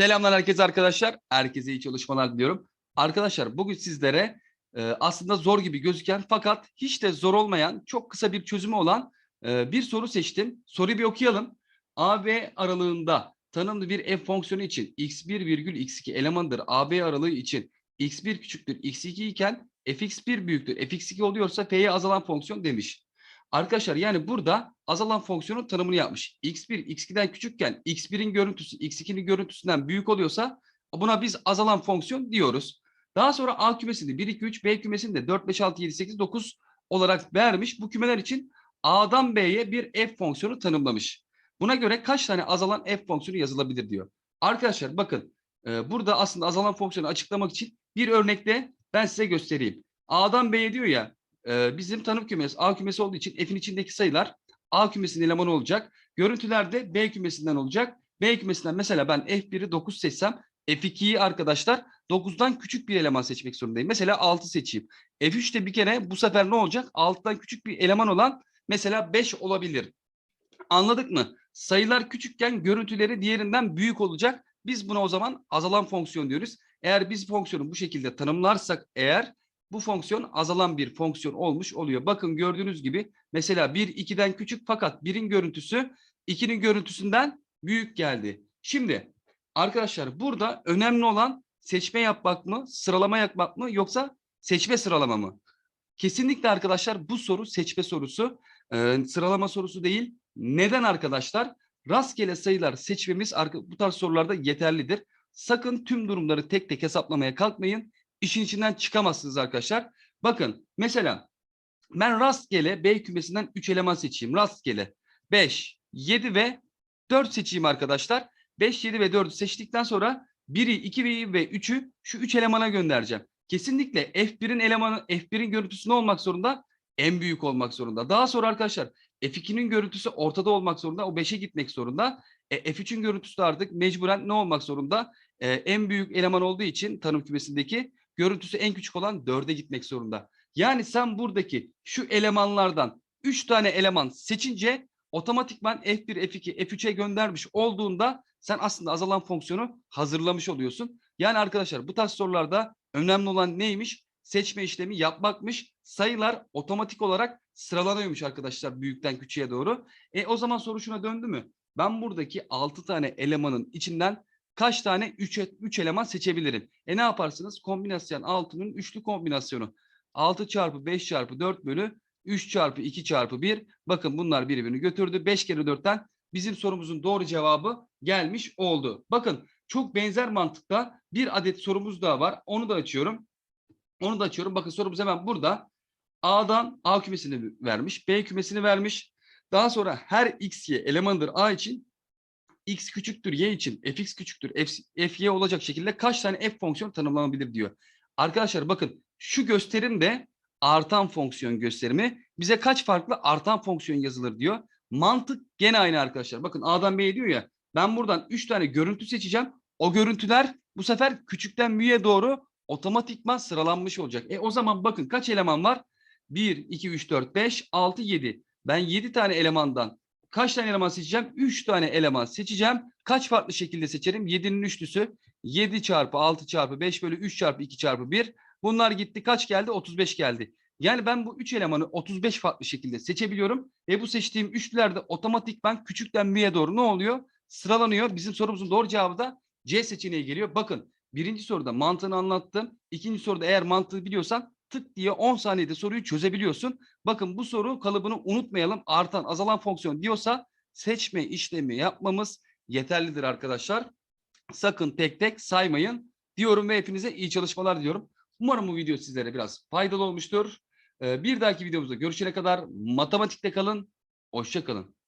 Selamlar herkese arkadaşlar. Herkese iyi çalışmalar diliyorum. Arkadaşlar bugün sizlere e, aslında zor gibi gözüken fakat hiç de zor olmayan çok kısa bir çözümü olan e, bir soru seçtim. Soruyu bir okuyalım. A ve aralığında tanımlı bir f fonksiyonu için x1 virgül x2 elemandır. AB aralığı için x1 küçüktür x2 iken fx1 büyüktür fx2 oluyorsa f'ye azalan fonksiyon demiş. Arkadaşlar yani burada azalan fonksiyonun tanımını yapmış. x1 x2'den küçükken x1'in görüntüsü x2'nin görüntüsünden büyük oluyorsa buna biz azalan fonksiyon diyoruz. Daha sonra A kümesini 1 2 3 B kümesini de 4 5 6 7 8 9 olarak vermiş. Bu kümeler için A'dan B'ye bir f fonksiyonu tanımlamış. Buna göre kaç tane azalan f fonksiyonu yazılabilir diyor. Arkadaşlar bakın e, burada aslında azalan fonksiyonu açıklamak için bir örnekle ben size göstereyim. A'dan B'ye diyor ya e, bizim tanım kümesi A kümesi olduğu için f'in içindeki sayılar A kümesinin elemanı olacak. Görüntüler de B kümesinden olacak. B kümesinden mesela ben f1'i 9 seçsem f2'yi arkadaşlar 9'dan küçük bir eleman seçmek zorundayım. Mesela 6 seçeyim. F3'te bir kere bu sefer ne olacak? 6'dan küçük bir eleman olan mesela 5 olabilir. Anladık mı? Sayılar küçükken görüntüleri diğerinden büyük olacak. Biz buna o zaman azalan fonksiyon diyoruz. Eğer biz fonksiyonu bu şekilde tanımlarsak eğer bu fonksiyon azalan bir fonksiyon olmuş oluyor. Bakın gördüğünüz gibi mesela 1 2'den küçük fakat 1'in görüntüsü 2'nin görüntüsünden büyük geldi. Şimdi arkadaşlar burada önemli olan seçme yapmak mı, sıralama yapmak mı yoksa seçme sıralama mı? Kesinlikle arkadaşlar bu soru seçme sorusu, e, sıralama sorusu değil. Neden arkadaşlar? Rastgele sayılar seçmemiz bu tarz sorularda yeterlidir. Sakın tüm durumları tek tek hesaplamaya kalkmayın. İşin içinden çıkamazsınız arkadaşlar. Bakın mesela ben rastgele B kümesinden 3 eleman seçeyim. Rastgele 5, 7 ve 4 seçeyim arkadaşlar. 5, 7 ve 4'ü seçtikten sonra 1'i, 2'yi ve 3'ü şu 3 elemana göndereceğim. Kesinlikle F1'in elemanı, F1'in görüntüsü ne olmak zorunda? En büyük olmak zorunda. Daha sonra arkadaşlar F2'nin görüntüsü ortada olmak zorunda. O 5'e gitmek zorunda. E, F3'ün görüntüsü artık mecburen ne olmak zorunda? E, en büyük eleman olduğu için tanım kümesindeki görüntüsü en küçük olan 4'e gitmek zorunda. Yani sen buradaki şu elemanlardan 3 tane eleman seçince otomatikman F1, F2, F3'e göndermiş olduğunda sen aslında azalan fonksiyonu hazırlamış oluyorsun. Yani arkadaşlar bu tarz sorularda önemli olan neymiş? Seçme işlemi yapmakmış. Sayılar otomatik olarak sıralanıyormuş arkadaşlar büyükten küçüğe doğru. E o zaman soru şuna döndü mü? Ben buradaki 6 tane elemanın içinden kaç tane 3 3 eleman seçebilirim? E ne yaparsınız? Kombinasyon 6'nın üçlü kombinasyonu. 6 çarpı 5 çarpı 4 bölü 3 çarpı 2 çarpı 1. Bakın bunlar birbirini götürdü. 5 kere 4'ten bizim sorumuzun doğru cevabı gelmiş oldu. Bakın çok benzer mantıkta bir adet sorumuz daha var. Onu da açıyorum. Onu da açıyorum. Bakın sorumuz hemen burada. A'dan A kümesini vermiş. B kümesini vermiş. Daha sonra her x, y elemandır A için x küçüktür y için fx küçüktür f, fy olacak şekilde kaç tane f fonksiyon tanımlanabilir diyor. Arkadaşlar bakın şu gösterim de artan fonksiyon gösterimi. Bize kaç farklı artan fonksiyon yazılır diyor. Mantık gene aynı arkadaşlar. Bakın A'dan B'ye diyor ya ben buradan 3 tane görüntü seçeceğim. O görüntüler bu sefer küçükten büyüğe doğru otomatikman sıralanmış olacak. E o zaman bakın kaç eleman var? 1, 2, 3, 4, 5, 6, 7. Ben 7 tane elemandan kaç tane eleman seçeceğim? 3 tane eleman seçeceğim. Kaç farklı şekilde seçerim? 7'nin üçlüsü 7 çarpı 6 çarpı 5 bölü 3 çarpı 2 çarpı 1. Bunlar gitti. Kaç geldi? 35 geldi. Yani ben bu 3 elemanı 35 farklı şekilde seçebiliyorum. Ve bu seçtiğim üçlülerde otomatikman küçükten büyüğe doğru ne oluyor? Sıralanıyor. Bizim sorumuzun doğru cevabı da C seçeneği geliyor. Bakın birinci soruda mantığını anlattım. İkinci soruda eğer mantığı biliyorsan tık diye 10 saniyede soruyu çözebiliyorsun. Bakın bu soru kalıbını unutmayalım. Artan azalan fonksiyon diyorsa seçme işlemi yapmamız yeterlidir arkadaşlar. Sakın tek tek saymayın diyorum ve hepinize iyi çalışmalar diliyorum. Umarım bu video sizlere biraz faydalı olmuştur. Bir dahaki videomuzda görüşene kadar matematikte kalın. Hoşça kalın.